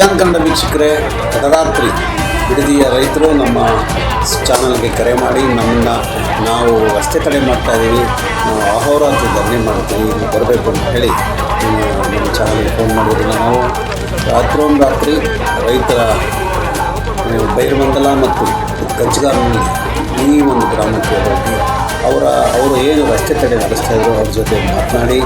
Xi'an Kannada ವೀಕ್ಷಕರೇ ತಡರಾತ್ರಿ ಬಿಡದಿಯ ರೈತರು ನಮ್ಮ ಚಾನಲ್ಗೆ ಕರೆ ಮಾಡಿ ನಮ್ಮನ್ನ ನಾವು ರಸ್ತೆ ತಡೆ ಮಾಡ್ತಾ ಇದ್ದೀವಿ ನಾವು ಅಹೋರಾತ್ರಿ ಧರಣಿ ಮಾಡ್ತೀವಿ. ಇಲ್ಲಿ ಬರಬೇಕು ಅಂತ ಹೇಳಿ ನಮ್ಮ ಚಾನಲ್ಗೆ ಫೋನ್ ಮಾಡೋದು ನಾವು. ರಾತ್ರೋಂರಾತ್ರಿ ರೈತರ ನೀವು ಬೈರಮಂಗಲ ಮತ್ತು ಕಂಚಗಾರನಲ್ಲಿ ರಸ್ತೆ ತಡೆ ನಡೆಸ್ತಾ ಇದ್ರು, ಅವ್ರ ಜೊತೆ ಮಾತನಾಡಿ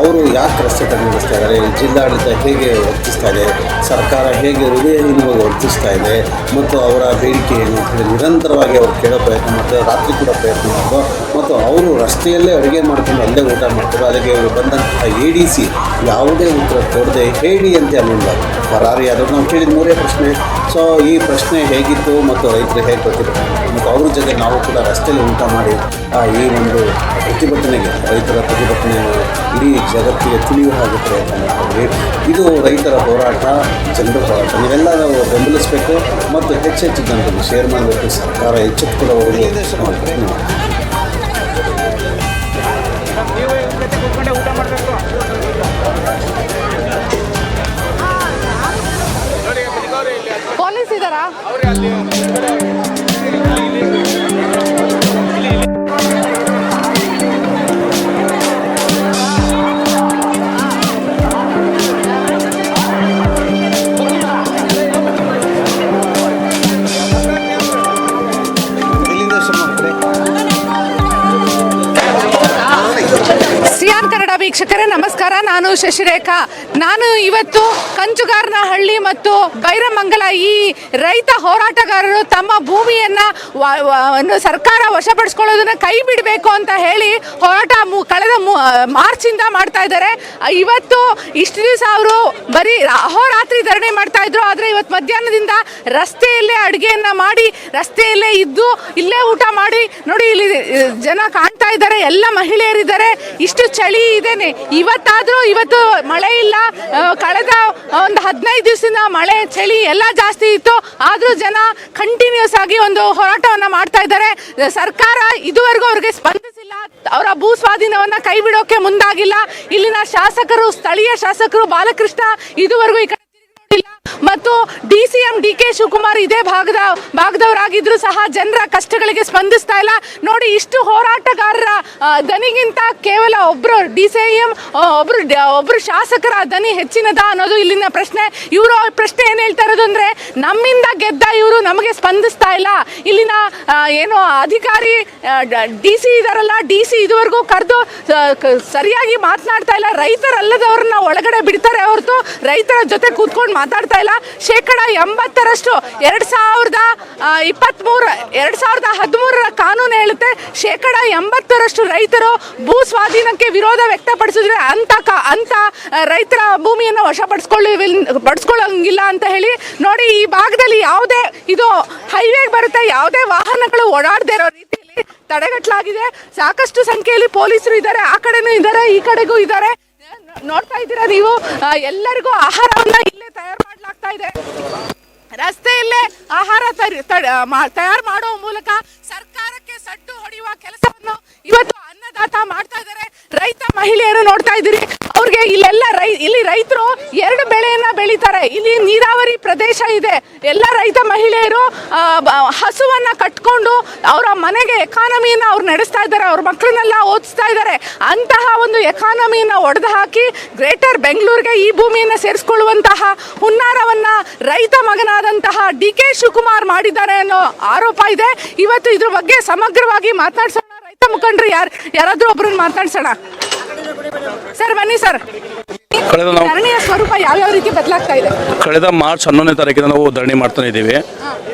ಅವರು ಯಾಕೆ ರಸ್ತೆ ತಡೆ ನಡೆಸ್ತಾ ಇದ್ದಾರೆ ಜಿಲ್ಲಾಡಳಿತ ಹೇಗೆ ವರ್ತಿಸ್ತಾ ಇದೆ, ಸರ್ಕಾರ ಹೇಗೆ ಹೃದಯಹೀನವಾಗಿ ವರ್ತಿಸ್ತಾ ಇದೆ, ಮತ್ತು ಅವರ ಬೇಡಿಕೆ ಏನು ನಿರಂತರವಾಗಿ ಅವರು ಕೇಳೋ ಪ್ರಯತ್ನ ಮಾಡ್ತಾರೆ ರಾತ್ರಿ ಕೂಡ ಪ್ರಯತ್ನ ಮಾಡಿದ್ರು ಮತ್ತು ಅವರು ರಸ್ತೆಯಲ್ಲೇ ಅಡುಗೆ ಮಾಡ್ಕೊಂಡು ಅಲ್ಲೇ ಊಟ ಮಾಡ್ತಾರೆ. ಅದಕ್ಕೆ ಬಂದಂತಹ ಎ ಡಿ ಸಿ ಯಾವುದೇ ಉತ್ತರ ಕೊಡದೆ ಹೇಳಿ ಅಂತ ಅಲ್ಲಿಂದ ಪರಾರಿ ಆದರೂ ನಾವು ಕೇಳಿದ ಮೂರೇ ಪ್ರಶ್ನೆ. ಸೊ ಈ ಪ್ರಶ್ನೆ ಹೇಗಿತ್ತು ಮತ್ತು ರೈತರು ಹೇಗೆ ಗೊತ್ತಿತ್ತು ಮತ್ತು ಅವ್ರ ಜೊತೆ ನಾವು ಕೂಡ ರಸ್ತೆಯಲ್ಲಿ ಊಟ ಮಾಡಿ ಆ, ಈ ಒಂದು ಪ್ರತಿಭಟನೆಗೆ ರೈತರ ಪ್ರತಿಭಟನೆ ಇಡೀ ಜಗತ್ತಿಗೆ ತಿಳಿಯುವ ಹಾಗೆ ಪ್ರಯತ್ನ ಮಾಡ್ತೀವಿ ಇದು ರೈತರ ಹೋರಾಟ ಜನರ ಹೋರಾಟ. ನೀವೆಲ್ಲ ನಾವು ಬೆಂಬಲಿಸಬೇಕು ಮತ್ತು ಹೆಚ್ಚೆಚ್ಚು ಜನರನ್ನು ಶೇರ್ ಮಾಡಬೇಕು. ಸರ್ಕಾರ ಎಚ್ಚೆತ್ತುಕೊಳ್ಳೋವರೆಗೆ ನಾವು ಇವ್ರ ಜೊತೆ ಕೂತ್ಕೊಂಡೆ ಊಟ ಮಾಡಬೇಕು. ಪೊಲೀಸ್ ಇದ್ದಾರಾ ಅವ್ರೆ ಅಲ್ಲಿ ನಮಸ್ಕಾರ. ನಾನು ಶಶಿರೇಖಾ. ನಾನು ಇವತ್ತು ಕಂಚುಗಾರನಹಳ್ಳಿ ಮತ್ತು ಬೈರಮಂಗಲ ಈ ರೈತ ಹೋರಾಟಗಾರರು ತಮ್ಮ ಭೂಮಿಯನ್ನು ಸರ್ಕಾರ ವಶಪಡಿಸ್ಕೊಳ್ಳೋದನ್ನ ಕೈ ಬಿಡಬೇಕು ಅಂತ ಹೇಳಿ ಹೋರಾಟ ಕಳೆದ ಮಾರ್ಚಿಂದ ಮಾಡ್ತಾ ಇದ್ದಾರೆ. ಇವತ್ತು ಇಷ್ಟು ದಿವಸ ಅವರು ಬರೀ ಅಹೋರಾತ್ರಿ ಧರಣಿ ಮಾಡ್ತಾ ಇದ್ರು. ಆದರೆ ಇವತ್ತು ಮಧ್ಯಾಹ್ನದಿಂದ ರಸ್ತೆಯಲ್ಲೇ ಅಡುಗೆಯನ್ನು ಮಾಡಿ, ರಸ್ತೆಯಲ್ಲೇ ಇದ್ದು ಇಲ್ಲೇ ಊಟ ಮಾಡಿ, ನೋಡಿ ಇಲ್ಲಿ ಜನ ಕಾಣ್ತಾ ಇದ್ದಾರೆ. ಎಲ್ಲ ಮಹಿಳೆಯರಿದ್ದಾರೆ. ಇಷ್ಟು ಚಳಿ ಇದೇನೆ ಇವತ್ತಾದ್ರೂ ಇವತ್ತು ಮಳೆ ಇಲ್ಲ. ಕಳೆದ ಒಂದು ಹದಿನೈದು ದಿವಸದಿಂದ ಮಳೆ, ಚಳಿ ಎಲ್ಲ ಜಾಸ್ತಿ ಇತ್ತು. ಆದರೂ ಜನ ಕಂಟಿನ್ಯೂಸ್ ಆಗಿ ಒಂದು ಹೋರಾಟವನ್ನ ಮಾಡ್ತಾ ಇದ್ದಾರೆ. ಸರ್ಕಾರ ಇದುವರೆಗೂ ಅವ್ರಿಗೆ ಸ್ಪಂದಿಸಿಲ್ಲ. ಅವರ ಭೂ ಸ್ವಾಧೀನವನ್ನ ಕೈ ಬಿಡೋಕೆ ಮುಂದಾಗಿಲ್ಲ. ಇಲ್ಲಿನ ಶಾಸಕರು, ಸ್ಥಳೀಯ ಶಾಸಕರು, ಬಾಲಕೃಷ್ಣ ಇದುವರೆಗೂ ಈ ಕಡೆ ಮತ್ತು D C M D K Shivakumar ಇದೇ ಭಾಗದ ಭಾಗದವರಾಗಿದ್ರು ಸಹ ಜನರ ಕಷ್ಟಗಳಿಗೆ ಸ್ಪಂದಿಸ್ತಾ ಇಲ್ಲ. ನೋಡಿ, ಇಷ್ಟು ಹೋರಾಟಗಾರರ ದನಿಗಿಂತ ಕೇವಲ ಒಬ್ರು ಡಿ ಸಿ ಎಂ ಒಬ್ರು ಡ- ಒಬ್ರು ಶಾಸಕರ ದನಿ ಹೆಚ್ಚಿನದ ಅನ್ನೋದು ಇಲ್ಲಿನ ಪ್ರಶ್ನೆ. ಇವರು ಪ್ರಶ್ನೆ ಏನು ಹೇಳ್ತಾ ಇರೋದು ಅಂದ್ರೆ, ನಮ್ಮಿಂದ ಗೆದ್ದ ಇವರು ನಮಗೆ ಸ್ಪಂದಿಸ್ತಾ ಇಲ್ಲ. ಇಲ್ಲಿನ ಏನು ಅಧಿಕಾರಿ ಡಿ ಸಿ ಇದಾರಲ್ಲ ಡಿ ಸಿ ಇದುವರೆಗೂ ಕರೆದು ಸರಿಯಾಗಿ ಮಾತನಾಡ್ತಾ ಇಲ್ಲ. ರೈತರಲ್ಲದವ್ರನ್ನ ಒಳಗಡೆ ಬಿಡ್ತಾರೆ ಹೊರತು ರೈತರ ಜೊತೆ ಕೂತ್ಕೊಂಡು ಮಾತಾಡ್ತಾ ಇಲ್ಲ. ಶೇಕಡ ಎಂಬತ್ತರಷ್ಟು, ಎರಡು ಸಾವಿರದ ಇಪ್ಪತ್ತ್ಮೂರ ಎರಡು ಸಾವಿರದ ಹದಿಮೂರರ ಕಾನೂನು ಹೇಳುತ್ತೆ. ಶೇಕಡ ಎಂಬತ್ತರಷ್ಟು ರೈತರು ಭೂ ಸ್ವಾಧೀನಕ್ಕೆ ವಿರೋಧ ವ್ಯಕ್ತಪಡಿಸಿದ್ರೆ ಅಂತ ಕ- ಅಂತ ರೈತರ ಭೂಮಿಯನ್ನು ವಶಪಡಿಸ್ಕೊಳ್ಳಿ ಪಡಿಸ್ಕೊಳ್ಳಂಗಿಲ್ಲ ಅಂತ ಹೇಳಿ. ನೋಡಿ, ಈ ಭಾಗದಲ್ಲಿ ಯಾವುದೇ ಇದು ಹೈವೇಗೆ ಬರುತ್ತೆ, ಯಾವುದೇ ವಾಹನಗಳು ಓಡಾಡದೇ ಇರೋ ರೀತಿಯಲ್ಲಿ ತಡೆಗಟ್ಟಲಾಗಿದೆ ಸಾಕಷ್ಟು ಸಂಖ್ಯೆಯಲ್ಲಿ ಪೊಲೀಸರು ಇದ್ದಾರೆ, ಆ ಕಡೆನೂ ಇದ್ದಾರೆ, ಈ ಕಡೆಗೂ ಇದ್ದಾರೆ. ನೋಡ್ತಾ ಇದ್ದೀರಾ ನೀವು? ಎಲ್ಲರಿಗೂ ಆಹಾರವನ್ನ ಇಲ್ಲೇ ತಯಾರು ಮಾಡಲಾಗ್ತಾ ಇದೆ. ರಸ್ತೆಯಲ್ಲೇ ಆಹಾರ ತಯಾರು ಮಾಡುವ ಮೂಲಕ ಸರ್ಕಾರಕ್ಕೆ ಸಡ್ಡು ಹೊಡೆಯುವ ಕೆಲಸವನ್ನು ಇವತ್ತು ಅನ್ನದಾತ ಮಾಡ್ತಾ ಇದ್ದಾರೆ. ರೈತ ಮಹಿಳೆಯರು ನೋಡ್ತಾ ಇದ್ದೀರಿ. ಇಲ್ಲೆಲ್ಲ ರೈ, ಇಲ್ಲಿ ರೈತರು ಎರಡು ಬೆಳೆಯನ್ನ ಬೆಳೀತಾರೆ. ಇಲ್ಲಿ ನೀರಾವರಿ ಪ್ರದೇಶ ಇದೆ. ಎಲ್ಲ ರೈತ ಮಹಿಳೆಯರು ಹಸುವನ್ನ ಕಟ್ಕೊಂಡು ಅವರ ಮನೆಗೆ ಎಕಾನಮಿಯನ್ನ ಅವ್ರು ನಡೆಸ್ತಾ ಇದ್ದಾರೆ. ಅವ್ರ ಮಕ್ಕಳನ್ನೆಲ್ಲ ಓದಿಸ್ತಾ ಇದ್ದಾರೆ. ಅಂತಹ ಒಂದು ಎಕಾನಮಿಯನ್ನ ಒಡೆದು ಹಾಕಿ ಗ್ರೇಟರ್ ಬೆಂಗಳೂರಿಗೆ ಈ ಭೂಮಿಯನ್ನು ಸೇರಿಸ್ಕೊಳ್ಳುವಂತಹ ಹುನ್ನಾರವನ್ನ ರೈತ ಮಗನಾದಂತಹ ಡಿ ಕೆ ಶಿವಕುಮಾರ್ ಮಾಡಿದ್ದಾರೆ ಅನ್ನೋ ಆರೋಪ ಇದೆ. ಇವತ್ತು ಇದ್ರ ಬಗ್ಗೆ ಸಮಗ್ರವಾಗಿ ಮಾತಾಡ್ಸೋಣ. ರೈತ ಮುಖಂಡರು ಯಾರು, ಯಾರಾದರೂ ಒಬ್ರನ್ನ ಮಾತನಾಡ್ಸೋಣ ಸರ್ ಬನ್ನಿ ಸರ್. ಕಳೆದ ನಾವು ಧರಣಿಯ ಸ್ವರೂಪ ಯಾವ್ಯಾವ ರೀತಿ ಬದಲಾಗ್ತಾ ಇದೆ? ಕಳೆದ ಮಾರ್ಚ್ ಹನ್ನೊಂದನೇ ತಾರೀಕಿನ ನಾವು ಧರಣಿ ಮಾಡ್ತಾನೆ ಇದ್ದೀವಿ.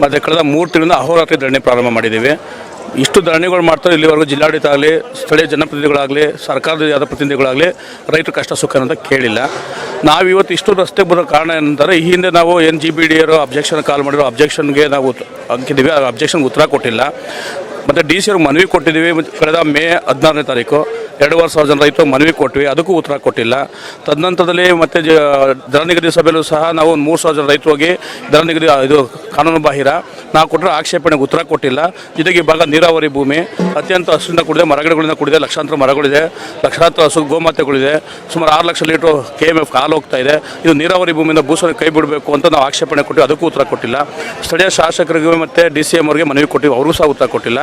ಮತ್ತು ಕಳೆದ ಮೂರು ತಿಂಗಳಿಂದ ಅಹೋರಾತ್ರಿ ಧರಣಿ ಪ್ರಾರಂಭ ಮಾಡಿದ್ದೀವಿ. ಇಷ್ಟು ಧರಣಿಗಳು ಮಾಡ್ತಾರೆ ಇಲ್ಲಿವರೆಗೂ ಜಿಲ್ಲಾಡಳಿತ ಆಗಲಿ ಸ್ಥಳೀಯ ಜನಪ್ರತಿನಿಧಿಗಳಾಗಲಿ ಸರ್ಕಾರದ ಯಾವ್ದು ಪ್ರತಿನಿಧಿಗಳಾಗಲಿ ರೈತರ ಕಷ್ಟ ಸುಖ ಅಂತ ಕೇಳಿಲ್ಲ. ನಾವು ಇವತ್ತು ಇಷ್ಟು ರಸ್ತೆಗೆ ಬರೋ ಕಾರಣ ಏನಂತಾರೆ ಈ ಹಿಂದೆ ನಾವು ಎನ್ ಜಿ ಬಿ ಡಿ ಅವರು ಅಬ್ಜೆಕ್ಷನ್ ಕಾಲ್ ಮಾಡಿರೋ ಅಬ್ಜೆಕ್ಷನ್ಗೆ ನಾವು ಹಾಕಿದ್ದೀವಿ ಆ ಅಬ್ಜೆಕ್ಷನ್ಗೆ ಉತ್ತರ ಕೊಟ್ಟಿಲ್ಲ. ಮತ್ತು ಡಿ ಸಿ ಅವ್ರಿಗೆ ಮನವಿ ಕೊಟ್ಟಿದ್ದೀವಿ. ಕಳೆದ ಮೇ ಹದಿನಾರನೇ ತಾರೀಕು ಎರಡೂವರೆ ಸಾವಿರ ಜನ ರೈತರು ಮನವಿ ಕೊಟ್ವಿ. ಅದಕ್ಕೂ ಉತ್ತರ ಕೊಟ್ಟಿಲ್ಲ. ತದನಂತರದಲ್ಲಿ ಮತ್ತೆ ದರ ನಿಗದಿ ಸಭೆಯಲ್ಲೂ ಸಹ ನಾವು ಒಂದು ಮೂರು ಸಾವಿರ ಜನ ರೈತರು ಹೋಗಿ ದರ ನಿಗದಿ ಇದು ಕಾನೂನು ಬಾಹಿರ ನಾವು ಕೊಟ್ಟರೆ ಆಕ್ಷೇಪಣೆಗೆ ಉತ್ತರ ಕೊಟ್ಟಿಲ್ಲ. ಜೊತೆಗೆ ಭಾಗ ನೀರಾವರಿ ಭೂಮಿ ಅತ್ಯಂತ ಹಸುವಿಂದ ಕೂಡಿದೆ ಮರಗಿಡಗಳಿಂದ ಕೂಡಿದೆ, ಲಕ್ಷಾಂತರ ಮರಗಳಿದೆ, ಲಕ್ಷಾಂತರ ಹಸು ಗೋಮಾತೆಗಳಿದೆ, ಸುಮಾರು ಆರು ಲಕ್ಷ ಲೀಟ್ರು ಕೆ ಎಂ ಎಫ್ ಕಾಲು ಹೋಗ್ತಾ ಇದೆ. ಇದು ನೀರಾವರಿ ಭೂಮಿಯಿಂದ ಭೂಸ್ವಾಮಿ ಕೈ ಬಿಡಬೇಕು ಅಂತ ನಾವು ಆಕ್ಷೇಪಣೆ ಕೊಟ್ಟು ಅದಕ್ಕೂ ಉತ್ತರ ಕೊಟ್ಟಿಲ್ಲ. ಸ್ಥಳೀಯ ಶಾಸಕರಿಗೆ ಮತ್ತು ಡಿ ಸಿ ಎಂ ಅವರಿಗೆ ಮನವಿ ಕೊಟ್ಟಿವಿ. ಅವರು ಸಹ ಉತ್ತರ ಕೊಟ್ಟಿಲ್ಲ.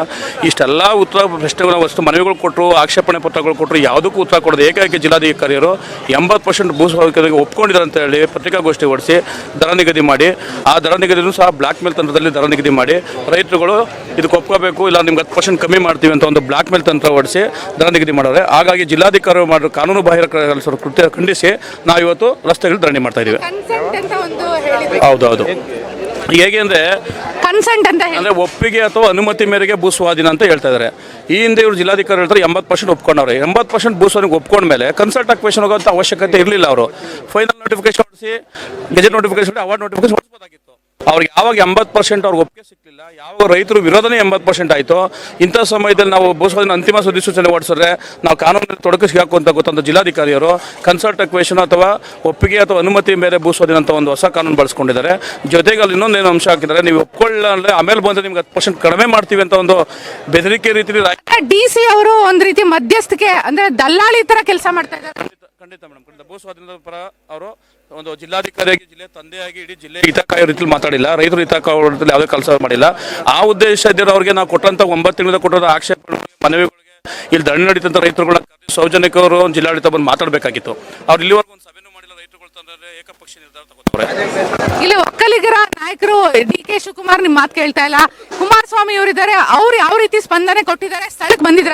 ಇಷ್ಟೆಲ್ಲ ಉತ್ತರ ಪ್ರಶ್ನೆಗಳು ವಸ್ತು ಮನವಿಗಳು ಕೊಟ್ಟರು ಆಕ್ಷೇಪಣೆ ಪತ್ರಗಳು ಕೊಟ್ಟರು ಯಾವುದಕ್ಕೂ ಉತ್ತರ ಕೊಡೋದು ಏಕಾಏಕಿ ಜಿಲ್ಲಾಧಿಕಾರಿಯರು ಎಂಬತ್ತು ಪರ್ಸೆಂಟ್ ಭೂಸ್ವಾಮಿಕರಿಗೆ ಒಪ್ಕೊಂಡಿದ್ದಾರೆ ಅಂತ ಹೇಳಿ ಪತ್ರಿಕಾಗೋಷ್ಠಿ ಹೊಡಿಸಿ ದರ ನಿಗದಿ ಮಾಡಿ. ಆ ದರ ನಿಗದಿನೂ ಸಹ ಬ್ಲ್ಯಾಕ್ ಮೇಲ್ ತಂತ್ರದಲ್ಲಿ ದರ ನಿಗದಿ ಮಾಡಿ. ರೈತರುಗಳು ಇದಕ್ಕೆ ಒಪ್ಕೋಬೇಕು ಇಲ್ಲ ನಿಮ್ಗೆ ಹತ್ತು ಪರ್ಸೆಂಟ್ ಕಮ್ಮಿ ಮಾಡ್ತೀವಿ ಅಂತ ಒಂದು ಬ್ಲಾಕ್ ಮೇಲ್ ತಂತ್ರ ಹೊಡಿಸಿ ದರ ನಿಗದಿ ಮಾಡೋರೆ ಹಾಗಾಗಿ ಜಿಲ್ಲಾಧಿಕಾರಿ ಮಾಡಿರೋ ಕಾನೂನು ಬಾಹಿರ ಕೃತ್ಯ ಖಂಡಿಸಿ ನಾವು ಇವತ್ತು ರಸ್ತೆಗಳು ಧರಣಿ ಮಾಡ್ತಾ ಇದ್ದೀವಿ. ಕನ್ಸೆಂಟ್ ಹೇಗೆ ಅಂದರೆ ಕನ್ಸೆಂಟ್ ಅಂತ ಹೇಳಿ. ಅಂದರೆ ಒಪ್ಪಿಗೆ ಅಥವಾ ಅನುಮತಿ ಮೇರೆಗೆ ಭೂ ಸ್ವಾಧೀನ ಅಂತ ಹೇಳ್ತಾ ಇದ್ದಾರೆ ಈ ಹಿಂದೆ ಇವರು ಜಿಲ್ಲಾಧಿಕಾರಿ ಹೇಳ್ತಾರೆ ಎಂಬತ್ತು ಪರ್ಸೆಂಟ್ ಒಪ್ಕೊಂಡವ್ರೆ. ಎಂಬತ್ತು ಪರ್ಸೆಂಟ್ ಭೂ ಸ್ವಾಧೀನ ಒಪ್ಕೊಂಡ ಮೇಲೆ ಕನ್ಸಲ್ಟ್ ಅಕ್ವೇಷನ್ ಹೋಗೋಂಥ ಅವಶ್ಯಕತೆ ಇರಲಿಲ್ಲ ಅವರು. ಫೈನಲ್ ನೋಟಿಫಿಕೇಶನ್ ಹೊಡಿಸಿ ಗೆಜೆಟ್ ನೋಟಿಫಿಕೇಶನ್ ಅವಾರ್ಡ್ ನೋಟಿಫಿಕೇಶನ್ ಹೊಡಿಸ್ಬೋದಾಗಿತ್ತು. ಅವ್ರಿಗೆ ಯಾವಾಗ ಎಂಬತ್ತು ಪರ್ಸೆಂಟ್ ಅವ್ರಿಗೆ ಒಪ್ಪಿಗೆ ಸಿಕ್ಕಲಿಲ್ಲ ಯಾವಾಗ ರೈತರು ವಿರೋಧನೇ ಎಂಬತ್ತು ಪರ್ಸೆಂಟ್ ಆಯಿತು, ಇಂಥ ಸಮಯದಲ್ಲಿ ನಾವು ಸ್ವಾಧೀನ ಅಂತಿಮ ಸುಧಿಸೂಚನೆ ಹೊಡಿಸಿದ್ರೆ ನಾವು ಕಾನೂನಲ್ಲಿ ತೊಡಗಿಸಿ ಹಾಕುವಂತ ಗೊತ್ತಂತ ಜಿಲ್ಲಾಧಿಕಾರಿಯವರು ಕನ್ಸಲ್ಟ್ ಅಕ್ವೇಷನ್ ಅಥವಾ ಒಪ್ಪಿಗೆ ಅಥವಾ ಅನುಮತಿ ಮೇಲೆ ಭೂ ಸ್ವಾಧೀನ ಅಂತ ಒಂದು ಹೊಸ ಕಾನೂನು ಬಳಸ್ಕೊಂಡಿದ್ದಾರೆ. ಜೊತೆಗೆ ಅಲ್ಲಿ ಇನ್ನೊಂದೇನು ಅಂಶ ಹಾಕಿದ್ದಾರೆ, ನೀವು ಒಪ್ಕೊಳ್ಳ ಆಮೇಲೆ ಬಂದರೆ ನಿಮ್ಗೆ ಹತ್ತು ಪರ್ಸೆಂಟ್ ಕಡಿಮೆ ಮಾಡ್ತೀವಿ ಅಂತ ಒಂದು ಬೆದರಿಕೆ ರೀತಿ ಡಿ ಸಿ ಅವರು ಒಂದು ರೀತಿ ಮಧ್ಯಸ್ಥಿಕೆ ಅಂದ್ರೆ ದಲ್ಲಾಳಿ ತರ ಕೆಲಸ ಮಾಡ್ತಾ ಇದ್ದಾರೆ. ಖಂಡಿತ ಮೇಡಮ್, ಖಂಡಿತ. ಭೂ ಸ್ವಾಧೀನದ ಪರ ಅವರು ಒಂದು ಜಿಲ್ಲಾಧಿಕಾರಿಯಾಗಿ, ಜಿಲ್ಲೆ ತಂದೆಯಾಗಿ ಇಡೀ ಜಿಲ್ಲೆ ಹಿತ ರೀತಿಯಲ್ಲಿ ಮಾತಾಡಿಲ್ಲ. ರೈತರು ಹಿತ ಯಾವುದೇ ಕೆಲಸ ಮಾಡಿಲ್ಲ. ಆ ಉದ್ದೇಶ ಇದ್ದರೆ ಅವ್ರಿಗೆ ನಾವು ಕೊಟ್ಟಂತ ಒಂಬತ್ತು ತಿಂಗಳ ಕೊಟ್ಟಿರೋ ಆಕ್ಷೇಪಗಳಿಗೆ ಮನವಿಗಳಿಗೆ ಇಲ್ಲಿ ದಂಡ ನಡೀತಂತ ರೈತರುಗಳ ಸೌಜನ್ಯಕ್ಕವರು ಜಿಲ್ಲಾಡಳಿತ ಬಂದು ಮಾತಾಡಬೇಕಾಗಿತ್ತು. ಅವ್ರು ಇಲ್ಲಿವರೆಗೂ ಒಂದು ಸಭೆನೂ ಮಾಡಿಲ್ಲ. ರೈತರುಗಳು ತಂದ್ರೆ ಏಕಪಕ್ಷೀಯ ನಿರ್ಧಾರ ತಗೋತಾರೆ. ಇಲ್ಲಿ ಒಕ್ಕಲಿಗರ ನಾಯಕರು ಡಿ ಕೆ ಶಿವಕುಮಾರ್ ನಿಮ್ ಮಾತು ಕೇಳ್ತಾ ಇಲ್ಲ. ಕುಮಾರಸ್ವಾಮಿ ಅವರಿದ್ದಾರೆ. ಅವ್ರು ಯಾವ ರೀತಿ ಸ್ಪಂದನೆ ಕೊಟ್ಟಿದ್ದಾರೆ? ಸ್ಥಳಕ್ಕೆ ಬಂದಿದ್ರ?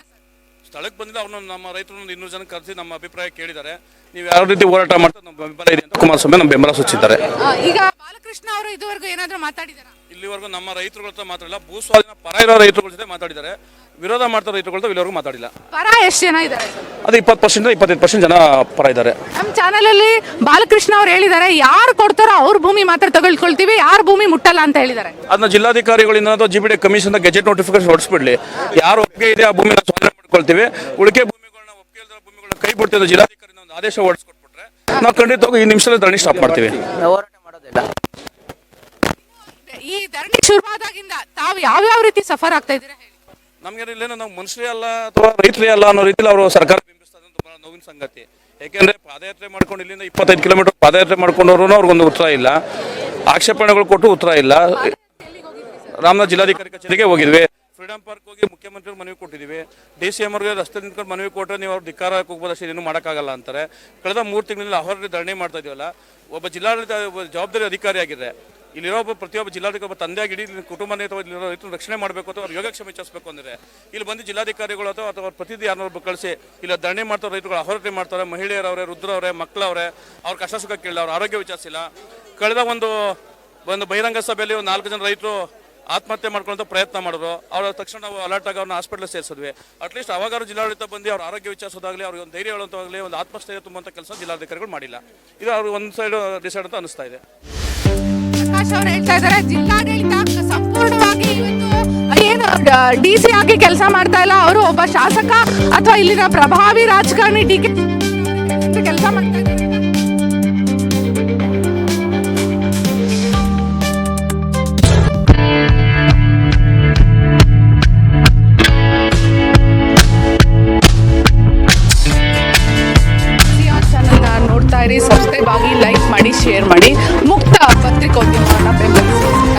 ಸ್ಥಳಕ್ಕೆ ಬಂದಿಲ್ಲ ಅವ್ರನ್ನ ನಮ್ಮ ರೈತರು ಇನ್ನೂರು ಜನ ಕರೆಸಿ ನಮ್ಮ ಅಭಿಪ್ರಾಯ ಕೇಳಿದ್ದಾರೆ. ನೀವು ಯಾವ ರೀತಿ ಹೋರಾಟ ಮಾಡ್ತಾ ನಮ್ಮ ಬೆಂಬಲ ಇದೆ ಅಂತ ಕುಮಾರಸ್ವಾಮಿ ನಮ್ಮ ಬೆಂಬಲ ಸೂಚಿಸಿದ್ದಾರೆ. ಈಗ ಬಾಲಕೃಷ್ಣ ಅವರು ಇದುವರೆಗೂ ಏನಾದರೂ ಮಾತಾಡಿದಾರ? ಇಲ್ಲಿವರೆಗೂ ನಮ್ಮ ರೈತರುಗಳ ಹತ್ರ ಮಾತಾಡಿಲ್ಲ ಭೂ ಸ್ವಾಧೀನ ಪರ ಇರೋ ರೈತರುಗಳ ಜೊತೆ ಮಾತಾಡಿದ್ದಾರೆ. ವಿರೋಧ ಮಾಡ್ತಾ ರೈತರುಗಳ ಹತ್ರ ಇಲ್ಲಿವರೆಗೂ ಮಾತಾಡಿಲ್ಲ. ಪರ ಎಷ್ಟು ಜನ ಇದ್ದಾರೆ? ಅದು ಇಪ್ಪತ್ತು ಪರ್ಸೆಂಟ್ ಇಪ್ಪತ್ತೈದು ಪರ್ಸೆಂಟ್ ಜನ ಪರ ಇದ್ದಾರೆ. ನಮ್ಮ ಚಾನಲ್ ಅಲ್ಲಿ ಬಾಲಕೃಷ್ಣ ಅವ್ರು ಹೇಳಿದ್ದಾರೆ ಯಾರು ಕೊಡ್ತಾರೋ ಅವ್ರ ಭೂಮಿ ಮಾತ್ರ ತಗೊಳ್ಕೊಳ್ತೀವಿ ಯಾರು ಭೂಮಿ ಮುಟ್ಟಲ್ಲ ಅಂತ ಹೇಳಿದ್ದಾರೆ. ಅದನ್ನ ಜಿಲ್ಲಾಧಿಕಾರಿಗಳಿಂದ GBD G B D commission gazette notification ಹೊಡಿಸ್ಬಿಡ್ಲಿ. ಯಾರು ಒಪ್ಪಿಗೆ ಇದೆ ಆ ಭೂಮಿನ ಮಾಡ್ಕೊಳ್ತೀವಿ ಉಳಿಕೆ ಭೂಮಿಗಳನ್ನ ಒಪ್ಪಿಗೆ ಭೂಮಿಗಳನ್ನ ಕೈ ಬಿಡ್ತಿದ್ದ ಜಿಲ್ಲಾಧಿಕಾರಿ ಒಂದು ಆದೇಶ ಹೊರಡಿಸ್ಕೊಟ್ಬಿಟ್ರೆ ನಾವು ಖಂಡಿತವಾಗಿ ಈ ನಿಮಿಷದಲ್ಲಿ ಧರಣಿ ಸ್ಟಾಪ್ ಮಾಡ್ತೀವಿ. ಹೋರಾಟ ಮಾಡೋದಿಲ್ಲ ಈ ಧರಣಿ ಶುರುವಾದಾಗಿಂದ ತಾವು ಯಾವ ಯಾವ ರೀತಿ ಸಫರ್ ಆಗ್ತಾ ಇದ್ದೀರಾ ಹೇಳಿ. ನಮ್ಗೆ ಇಲ್ಲೇನೋ ನಾವು ಮನುಷ್ಯರೇ ಅಲ್ಲ ಅಥವಾ ರೈತರೇ ಅಲ್ಲ ಅನ್ನೋ ರೀತಿಯಲ್ಲಿ ಅವರು ಸರ್ಕಾರ ಬಹಳ ನೋವಿನ ಸಂಗತಿ. ಯಾಕೆಂದ್ರೆ ಪಾದಯಾತ್ರೆ ಮಾಡ್ಕೊಂಡು ಇಲ್ಲಿಂದ ಇಪ್ಪತ್ತೈದು ಕಿಲೋಮೀಟರ್ ಪಾದಯಾತ್ರೆ ಮಾಡ್ಕೊಂಡವ್ರು ಅವ್ರಿಗೊಂದು ಉತ್ತರ ಇಲ್ಲ. ಆಕ್ಷೇಪಣೆಗಳು ಕೊಟ್ಟು ಉತ್ತರ ಇಲ್ಲ. ರಾಮನಾಥ್ ಜಿಲ್ಲಾಧಿಕಾರಿ ಕಚೇರಿಗೆ ಹೋಗಿದ್ವಿ. ಫ್ರೀಡಂ ಪಾರ್ಕ್ ಹೋಗಿ ಮುಖ್ಯಮಂತ್ರಿ ಮನವಿ ಕೊಟ್ಟಿದ್ದೀವಿ ಡಿ ಸಿ ಎಂ ಅವ್ರಿಗೆ ರಸ್ತೆ ನಿಂತ್ಕೊಂಡು ಮನವಿ ಕೊಟ್ಟರೆ ನೀವು ಅವ್ರು ಧಿಕ್ಕಾರ ಹೋಗ್ಬೋದು ಅಷ್ಟೇ ಏನು ಮಾಡೋಕ್ಕಾಗಲ್ಲ ಅಂತಾರೆ. ಕಳೆದ ಮೂರು ತಿಂಗಳಲ್ಲಿ ಅಹೋರಾತ್ರಿ ಧರಣಿ ಮಾಡ್ತಾ ಇದೀವಲ್ಲ, ಒಬ್ಬ ಜಿಲ್ಲಾಡಳಿತ ಜವಾಬ್ದಾರಿ ಅಧಿಕಾರಿ ಆಗಿದೆ ಇಲ್ಲಿರೋ ಒಬ್ಬ ಪ್ರತಿಯೊಬ್ಬ ಜಿಲ್ಲಾಧಿಕಾರಿ ಒಬ್ಬ ತಂದೆಯಾಗಿ ಇಡೀ ಕುಟುಂಬನೇ ಅಥವಾ ಇಲ್ಲಿರೋ ರೈತರು ರಕ್ಷಣೆ ಮಾಡಬೇಕು ಅಥವಾ ಅವ್ರ ಯೋಗಕ್ಷೇಮ ಹೆಚ್ಚಿಸಬೇಕು ಅಂದರೆ, ಇಲ್ಲಿ ಬಂದು ಜಿಲ್ಲಾಧಿಕಾರಿಗಳು ಅಥವಾ ಅಥವಾ ಪ್ರತಿನಿಧಿ ಯಾರನ್ನೊಬ್ಬರು ಕಳಿಸಿ, ಇಲ್ಲ ಧರಣಿ ಮಾಡ್ತಾರೆ ರೈತರುಗಳು ಅಹೋರಾತ್ರಿ ಮಾಡ್ತಾರೆ, ಮಹಿಳೆಯರವರೇ ರುದ್ರವರೇ ಮಕ್ಕಳವ್ರೆ, ಅವ್ರ ಕಷ್ಟ ಸುಖ ಕೇಳಿಲ್ಲ, ಅವ್ರ ಆರೋಗ್ಯ ವಿಚಾರಿಸಿಲ್ಲ. ಕಳೆದ ಒಂದು ಒಂದು ಬಹಿರಂಗ ಸಭೆಯಲ್ಲಿ ಒಂದು ನಾಲ್ಕು ಜನ ರೈತರು ಆತ್ಮಹತ್ಯೆ ಮಾಡ್ಕೊಳ್ಳೋ ಪ್ರಯತ್ನ ಮಾಡಿದ್ರು. ಅವ್ರ ತಕ್ಷಣ ನಾವು ಅಲರ್ಟ್ ಆಗಿ ಅವ್ರನ್ನ ಹಾಸ್ಪಿಟಲ್ ಸೇರಿಸಿದ್ವಿ. ಅಟ್ಲೀಸ್ಟ್ ಅವಾಗಾರು ಜಿಲ್ಲಾಡಳಿತ ಬಂದು ಅವ್ರ ಆರೋಗ್ಯ ವಿಚಾರಿಸೋದಾಗಲಿ, ಅವ್ರಿಗೆ ಒಂದು ಧೈರ್ಯ ಹೇಳುವಂತಾಗಲಿ ಒಂದು ಆತ್ಮಸ್ಥೈರ್ಯ ತುಂಬುವಂಥ ಕೆಲಸ ಜಿಲ್ಲಾಧಿಕಾರಿಗಳು ಮಾಡಿಲ್ಲ. ಇದು ಅವ್ರಿಗೆ ಒಂದು ಸೈಡ್ ಡಿಸೈಡ್ ಅಂತ ಅನಿಸ್ತಾ ಇದೆ. ಪ್ರಕಾಶ್ ಸಂಪೂರ್ಣವಾಗಿ ಏನು ಡಿ ಸಿ ಆಗಿ ಕೆಲಸ ಮಾಡ್ತಾ ಇಲ್ಲ. ಅವರು ಒಬ್ಬ ಶಾಸಕ ಅಥವಾ ಇಲ್ಲಿನ ಪ್ರಭಾವಿ ರಾಜಕಾರಣಿ ಡಿ ಕೆಲಸ ಮಾಡ್ತಾ